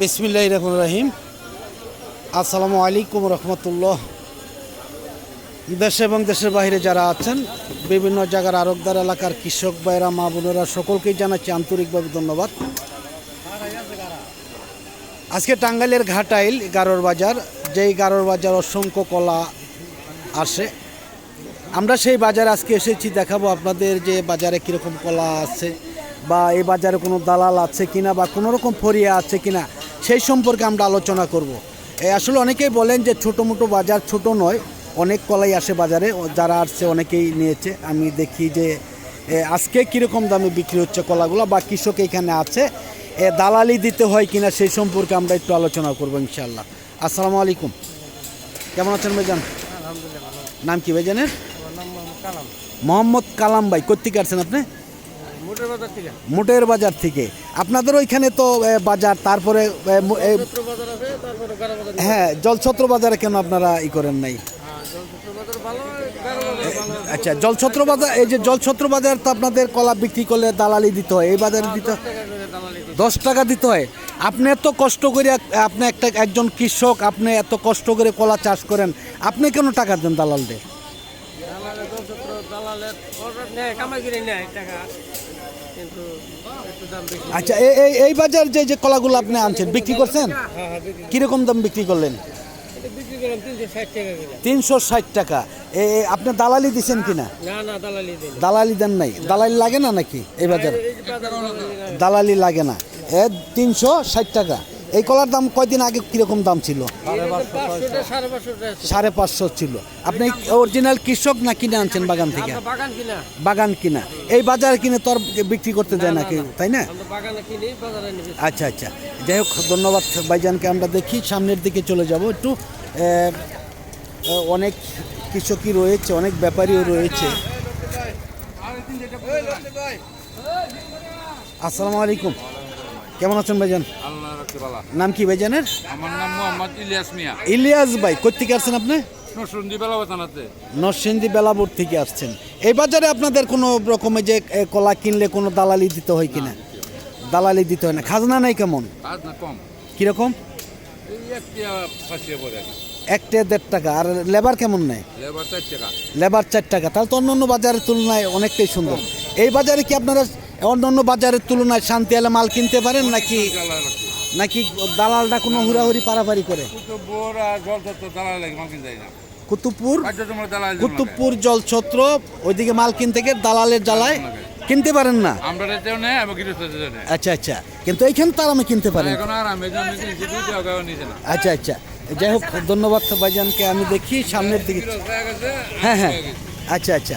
বিসমিল্লাহ রহমান রাহিম। আসসালামু আলাইকুম রহমতুল্লাহ। দেশে এবং দেশের বাইরে যারা আছেন, বিভিন্ন জায়গার আরবদার এলাকার কৃষক ভাইরা, মা বোনেরা, সকলকেই জানাচ্ছি আন্তরিকভাবে ধন্যবাদ। আজকে টাঙ্গাইলের ঘাটাইল গারোর বাজার, যেই গারোর বাজার অসংখ্য কলা আসে। আমরা সেই বাজারে আজকে এসেছি, দেখাবো আপনাদের যে বাজারে কীরকম কলা আছে। বা এই বাজারে কোনো দালাল আছে কিনা বা কোনো রকম ফরিয়া আছে কিনা সেই সম্পর্কে আমরা আলোচনা করব। আসলে অনেকেই বলেন যে ছোটো মোটো বাজার ছোট নয় অনেক কলাই আসে বাজারে যারা আসছে অনেকেই নিয়েছে। আমি দেখি যে আজকে কীরকম দামে বিক্রি হচ্ছে কলাগুলো বা কৃষক এখানে আছে এ, দালালি দিতে হয় কিনা সেই সম্পর্কে আমরা একটু আলোচনা করব ইনশাল্লাহ আসসালামু আলাইকুম। কেমন আছেন ভাইজান? নাম কি ভাইজানের? মোহাম্মদ কালাম। ভাই কোথেকে আসছেন আপনি? মোটর বাজার থেকে? আপনাদের ওইখানে তো বাজার তারপরে হ্যাঁ জলছত্র বাজারে কেন আপনারা ই করেন নাই? হ্যাঁ আচ্ছা জলছত্র বাজার এই যে জলছত্র বাজার তো আপনাদের কলা বিক্রি করলে দালালি দিতে হয় এই বাজারে দিতে হয়? দিই দশ টাকা দিতে হয়। আপনি এত কষ্ট করে আপনি একটা একজন কৃষক আপনি এত কষ্ট করে কলা চাষ করেন আপনি কেন টাকা দেন দালালদের? দালালের নেয় কামাই করে নেয় টাকা কিন্তু একটু দাম বেশি। আচ্ছা এই এই এই বাজার যে যে কলাগুলো আপনি আনছেন বিক্রি করছেন? হ্যাঁ হ্যাঁ কীরকম দাম বিক্রি করলেন? তিনশো ষাট টাকা এ আপনি দালালি দিছেন কিনা? দালালি দিন নাই। দালালি লাগে না নাকি এই বাজারে? বাজার দালালি লাগে না। এ তিনশো ষাট টাকা। এই কলার দাম কয়দিন আগে কীরকম দাম ছিল? সাড়ে পাঁচশো ছিল। আপনি অরিজিনাল কৃষক না কিনে আনছেন বাগান থেকে? বাগান কিনা। এই বাজারে কিনে তোর বিক্রি করতে যায় না কেউ তাই না? আচ্ছা আচ্ছা। যাই হোক ধন্যবাদ ভাইজানকে। আমরা দেখি সামনের দিকে চলে যাব। একটু অনেক কৃষকই রয়েছে অনেক ব্যাপারীও রয়েছে। আসসালামু আলাইকুম। কেমন আছেন ভাইজান? নাম কি ভাইজানের? আমার নাম মোহাম্মদ ইলিয়াস মিয়া। ইলিয়াস ভাই কোথেকে আসছেন আপনি? নরসিংদী বেলাপুর থেকে আসছেন। এই বাজারে আপনাদের কোনো রকমের যে কলা কিনলে কোনো দালালি দিতে হয় কিনা? দালালি দিতে হয় না। খাজনা নাই কেমন? কীরকম? একটা দেড় টাকা। আর লেবার কেমন নেয়? লেবার চার টাকা। লেবার চার টাকা। তাহলে তো অন্য অন্য বাজারের তুলনায় অনেকটাই সুন্দর। এই বাজারে কি আপনারা অন্য অন্য বাজারের তুলনায় শান্তি আলে মাল কিনতে পারেন নাকি নাকি দালালটা কোনো হুড়াহুড়ি পারাপারি করে? কুতুবপুর। কুতুবপুর? জলছত্র ওইদিকে মাল কিনতে গিয়ে দালালের জ্বালায় কিনতে পারেন না? আচ্ছা আচ্ছা। কিন্তু এইখানে তার আমি কিনতে পারেন। আচ্ছা আচ্ছা। যাই হোক ধন্যবাদ ভাইজানকে। আমি দেখি সামনের দিকে হ্যাঁ হ্যাঁ আচ্ছা আচ্ছা।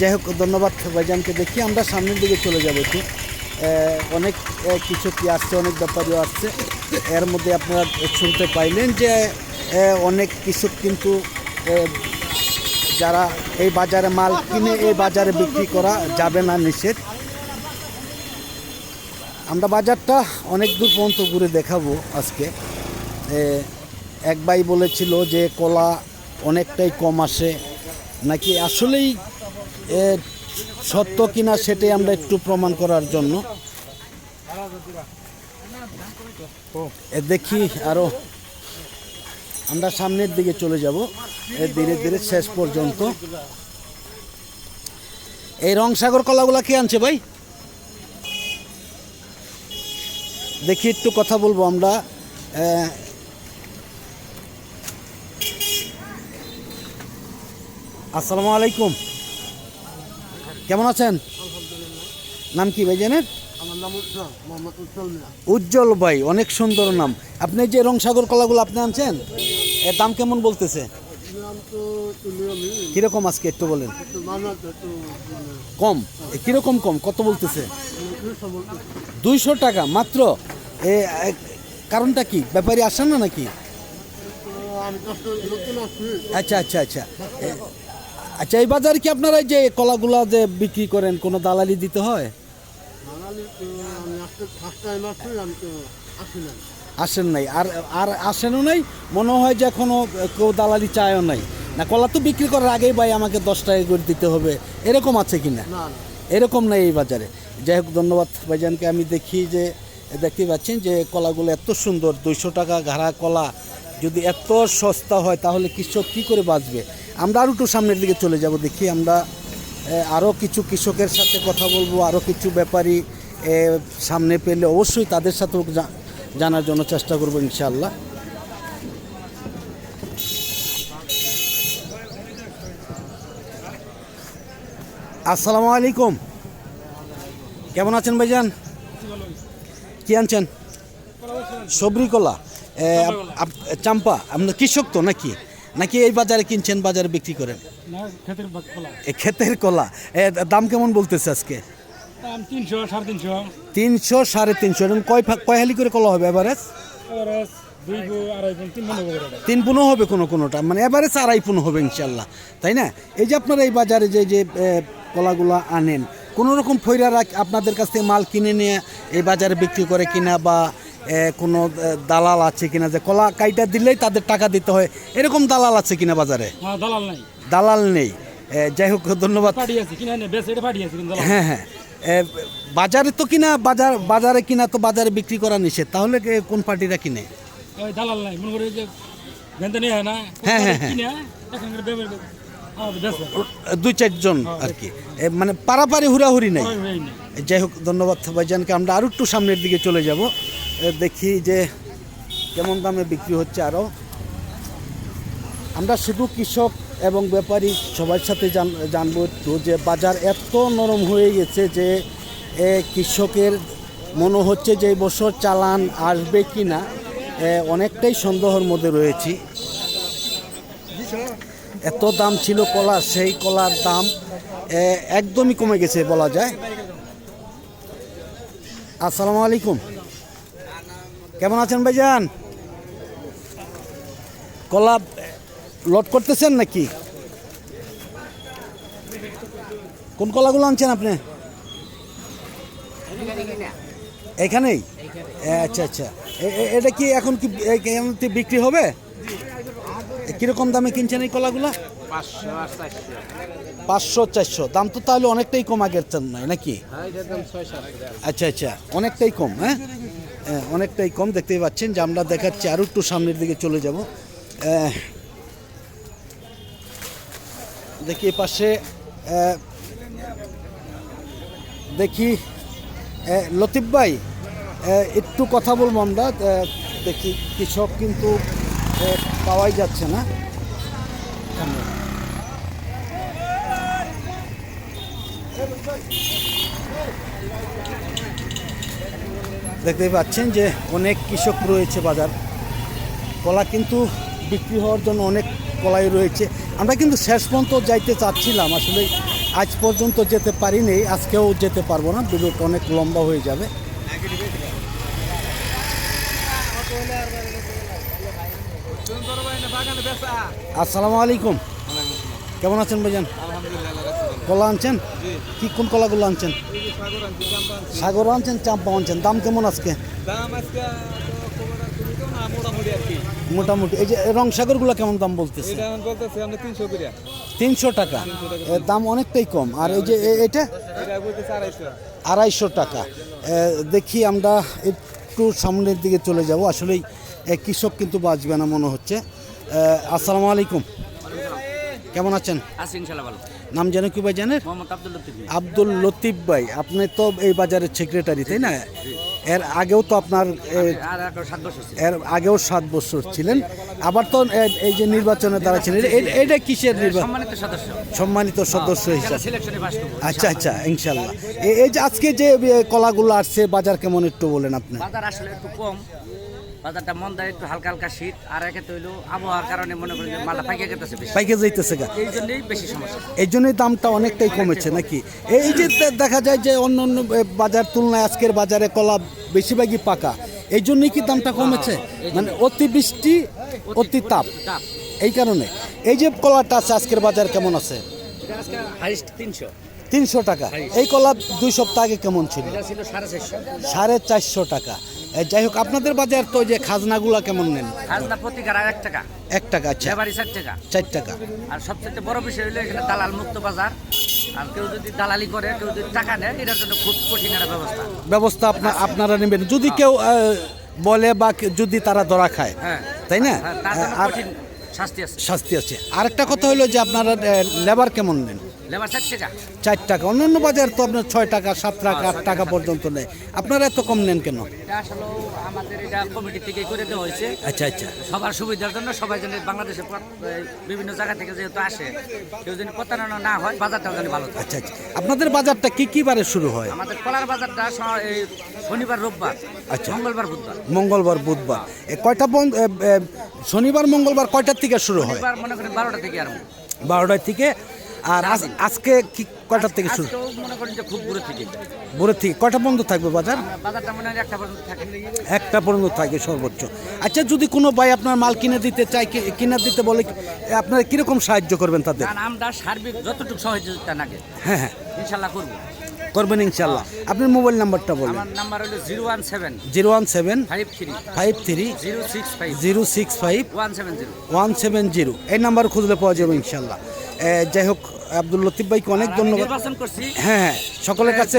যাই হোক ধন্যবাদ ভাইজানকে দেখি। আমরা সামনের দিকে চলে যাব একটু। অনেক এ, কিছু কি আসছে অনেক ব্যাপারীও আসছে। এর মধ্যে আপনারা শুনতে পাইলেন যে অনেক কিছু কিন্তু যারা এই বাজারে মাল কিনে এই বাজারে বিক্রি করা যাবে না নিষেধ। আমরা বাজারটা অনেক দূর পর্যন্ত ঘুরে দেখাবো আজকে। এক ভাই বলেছিল যে কলা অনেকটাই কম আসে। নাকি আসলেই সত্য কিনা সেটাই আমরা একটু প্রমাণ করার জন্য। দেখি আরও। আমরা সামনের দিকে চলে যাব। এ, ধীরে ধীরে শেষ পর্যন্ত। এই রং সাগর কলাগুলা কে আনছে ভাই? দেখি একটু কথা বলব আমরা। আসসালামু আলাইকুম। কেমন আছেন? নাম কি ভাই জানেন? উজ্জ্বল ভাই অনেক সুন্দর নাম। আপনি যে রং সাগর কলাগুলো আপনি আনছেন এর দাম কেমন বলতেছে? কীরকম আজকে একটু বলেন। কম? কীরকম কম? কত বলতেছে? দুইশো টাকা মাত্র? এ কারণটা কি? ব্যাপারী আসেন না নাকি? আচ্ছা আচ্ছা আচ্ছা। আচ্ছা এই বাজারে কি আপনারা এই যে কলাগুলা যে বিক্রি করেন কোনো দালালি দিতে হয়? আসেন নাই। আর আর আসেনও নাই মনে হয় যে এখনও কেউ দালালি চায়ও নাই। না কলা তো বিক্রি করার আগেই ভাই আমাকে দশ টাকা করে দিতে হবে। এরকম আছে কি না। এরকম নাই এই বাজারে। যাই হোক ধন্যবাদ ভাইজানকে। আমি দেখি যে দেখতে পাচ্ছেন যে কলাগুলো এত সুন্দর দুইশো টাকা ঘাড়া কলা। যদি এত সস্তা হয় তাহলে কৃষক কী করে বাঁচবে? আমরা আরও একটু সামনের দিকে চলে যাব দেখি আমরা আরও কিছু কৃষকের সাথে কথা বলব আরও কিছু ব্যাপারী সামনে পেলে অবশ্যই তাদের সাথেও জানার জন্য চেষ্টা করব ইনশাআল্লাহ। আসসালামু আলাইকুম। কেমন আছেন ভাইজান? কি আনছেন? সবরি কলা। চাম্পা আপনার কৃষক তো নাকি? নাকি এই বাজারে কিনছেন বাজারে বিক্রি করেন? ক্ষেতের কলা। দাম কেমন বলতেছে আজকে? তিনশো সাড়ে তিনশো। এরকম কয় কয় হালি করে কলা হবে এভারেজ তিন পুনো হবে কোনো কোনোটা। মানে এভারেজ আড়াই পুনো হবে ইনশাল্লাহ। তাই না? এই যে আপনারা এই বাজারে যে যে কলাগুলো আনেন কোনো রকম ফৈরা রাখ আপনাদের কাছ থেকে মাল কিনে নিয়ে এই বাজারে বিক্রি করে কিনা বা কোনো দালাল আছে কিনা যে কলা কাইটা দিলেই তাদের টাকা দিতে হয় এরকম দালাল আছে কিনা বাজারে? দালাল নাই। দালাল নেই। যাই হোক ধন্যবাদ। হ্যাঁ হ্যাঁ। বাজারে তো কিনা বাজার বাজারে কিনা তো বাজারে বিক্রি করা নিষেধ তাহলে কোন পার্টিরা কিনে? দালাল নাই মনে করে যে হয় হ্যাঁ, হ্যাঁ, দুই চারজন আর কি। মানে পারাপারি হুড়াহুড়ি নেই। যাই হোক ধন্যবাদ ভাইজানকে আমরা আরও একটু সামনের দিকে চলে যাব। দেখি যে কেমন দামে বিক্রি হচ্ছে আরও আমরা শুধু কৃষক এবং ব্যাপারী সবার সাথে জান, জানব একটু যে বাজার এত নরম হয়ে গেছে যে কৃষকের মনে হচ্ছে যে এই বছর চালান আসবে কি না অনেকটাই সন্দেহের মধ্যে রয়েছি। এত দাম ছিল কলার সেই কলার দাম একদমই কমে গেছে বলা যায়। আসসালামু আলাইকুম। কেমন আছেন ভাইজান? কলা লোড করতেছেন নাকি? কোন কলাগুলো আনছেন আপনি? এখানেই? আচ্ছা আচ্ছা। এটা কি এখন কি বিক্রি হবে? কীরকম দামে কিনছেন এই কলাগুলা? পাঁচশো চারশো। দাম তো তাহলে অনেকটাই কম আগের নয় নাকি? আচ্ছা আচ্ছা। অনেকটাই কম হ্যাঁ হ্যাঁ, অনেকটাই কম দেখতেই পাচ্ছেন যে আমরা দেখাচ্ছি আরও একটু সামনের দিকে চলে যাব। দেখি এ পাশে দেখি লতিফ ভাই একটু কথা বলব আমরা দেখি কৃষক কিন্তু পাওয়াই যাচ্ছে না। দেখতেই পাচ্ছেন যে অনেক কৃষক রয়েছে বাজার। কলা কিন্তু বিক্রি হওয়ার জন্য অনেক কলাই রয়েছে। আমরা কিন্তু শেষ পর্যন্ত যাইতে চাচ্ছিলাম, আসলে আজ পর্যন্ত যেতে পারিনি, আজকেও যেতে পারব না ভিডিওটা অনেক লম্বা হয়ে যাবে। আসসালামু আলাইকুম। কেমন আছেন ভাইজান? কলা আনছেন? কি কোন কলাগুলো আনছেন? সাগর আনছেন চাম্পা আনছেন দাম কেমন আজকে? দাম মোটামুটি আর কি। মোটামুটি এই যে রং সাগরগুলো কেমন দাম বলতেছে? তিনশো টাকা। দাম অনেকটাই কম। আর এই যে এটা? এটা আড়াইশো। টাকা। দেখি আমরা একটু সামনের দিকে চলে যাব। আসলেই কৃষক কিন্তু বাঁচবে না মনে হচ্ছে। আসসালামু আলাইকুম। কেমন আছেন? আছি ইনশাল্লাহ ভালো। নাম যেন কি ভাই জানেন? আব্দুল লতিফ ভাই। আপনি তো এই বাজারের সেক্রেটারি তাই না? এর আগেও তো আপনার এর আগেও সাত বছর ছিলেন। আবার তো এই যে নির্বাচনে দ্বারা ছিলেন এটা কিসের নির্বাচন? সম্মানিত সদস্য। হিসাবে। আচ্ছা আচ্ছা ইনশাল্লাহ। এই যে আজকে যে কলাগুলো আসছে বাজার কেমন একটু বলেন আপনি? বাজার আসলে একটু কম। বাজারটা মন দেয় একটু হালকা হালকা শীত আর একে তো হইল আবহাওয়ার কারণে মনে করেন যে মালা পাইকে বেশি। পাইকে যাইতেছে গা। এই জন্যই বেশি সমস্যা। এই জন্যই দামটা অনেকটাই কমেছে নাকি? এই যে দেখা যায় যে অন্য অন্য বাজার তুলনায় আজকের বাজারে কলা বেশিরভাগই পাকা। এই জন্যই কি দামটা কমেছে? মানে অতি বৃষ্টি অতি তাপ তাপ এই কারণে। এই যে কলাটা আছে আজকের বাজার কেমন আছে? আজকে হাইস্ট তিনশো। তিনশো টাকা। এই কলা দুই সপ্তাহ আগে কেমন ছিল? এটা ছিল সাড়ে চারশো। টাকা। যাই হোক আপনাদের বাজার তো যে খাজনাগুলা কেমন নেন? খাজনা প্রতি গাড়া এক টাকা। এক টাকা আচ্ছা। লেবারি ষাট টাকা। চার টাকা। আর সবচেয়ে বড় বিষয় হলো এখানে দালাল মুক্ত বাজার। আর কেউ যদি দালালি করে কেউ যদি টাকা নেয় এটার জন্য খুব কঠিন একটা ব্যবস্থা। ব্যবস্থা আপনার আপনারা নেবেন। যদি কেউ বলে বা যদি তারা ধরা খায় হ্যাঁ। তাই না? হ্যাঁ, আর শাস্তি আছে। শাস্তি আছে। আরেকটা কথা হলো যে আপনারা লেবার কেমন নেন? চার টাকা। অন্যান্য বাজার তো আপনার ছয় টাকা সাত টাকা আট টাকা পর্যন্ত নেয়। আপনারা এত কম নেন কেন? আমাদের এটা কমিটি থেকে করে দেওয়া হয়েছে। আচ্ছা আচ্ছা। সবার সুবিধার জন্য সবাই যেন বাংলাদেশের বিভিন্ন জায়গা থেকে যেহেতু আসে কেউ যেন প্রতারণা না হয় বাজারটাও যেন ভালো আচ্ছা আচ্ছা। আপনাদের বাজারটা কি কি বারে শুরু হয়? আমাদের কলার বাজারটা এই শনিবার রোববার আচ্ছা। মঙ্গলবার বুধবার। মঙ্গলবার বুধবার। কয়টা বন্ধ শনিবার মঙ্গলবার কয়টার থেকে শুরু হয়? মনে করেন বারোটা থেকে আরম্ভ। বারোটার থেকে আর আজকে কি কয়টার থেকে শুরু? মনে করেন যে খুব দূরে থেকে। ভোরের থেকে। কয়টা বন্ধ থাকবে বাজার? বাজারটা মনে হয় একটা পর্যন্ত থাকে। একটা পর্যন্ত থাকে সর্বোচ্চ। আচ্ছা যদি কোনো ভাই আপনার মাল কিনে দিতে চায় কিনে দিতে বলে আপনারা কীরকম সাহায্য করবেন তাদের? আমরা সার্বিক যতটুকু সহযোগিতা লাগে হ্যাঁ হ্যাঁ। ইনশাল্লাহ করব। করবেন ইনশাল্লাহ। আপনার মোবাইল নাম্বারটা বলুন। আমার নাম্বার হলো zero one seven zero one seven five three five three zero six five zero six five one seven zero. One seven zero. এই নাম্বার খুঁজলে পাওয়া যাবে ইনশাল্লাহ। যাই হোক আব্দুল লতিফ ভাইকে অনেক ধন্যবাদ। হ্যাঁ হ্যাঁ সকলের কাছে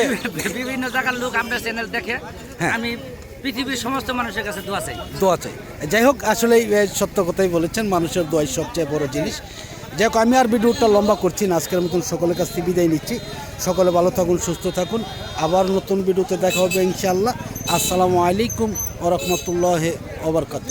বিভিন্ন জায়গার লোক আমরা চ্যানেল দেখে হ্যাঁ। আমি পৃথিবীর সমস্ত মানুষের কাছে দোয়া চাই। দোয়া চাই। যাই হোক আসলে সত্য কথাই বলেছেন মানুষের দোয়াই সবচেয়ে বড় জিনিস। যাই হোক আমি আর ভিডিওটা লম্বা করছি না আজকের মতন সকলের কাছ থেকে বিদায় নিচ্ছি। সকলে ভালো থাকুন সুস্থ থাকুন। আবার নতুন ভিডিওতে দেখা হবে ইনশাআল্লাহ। আসসালামু আলাইকুম ওরহমতুল্লাহ ওবরকাত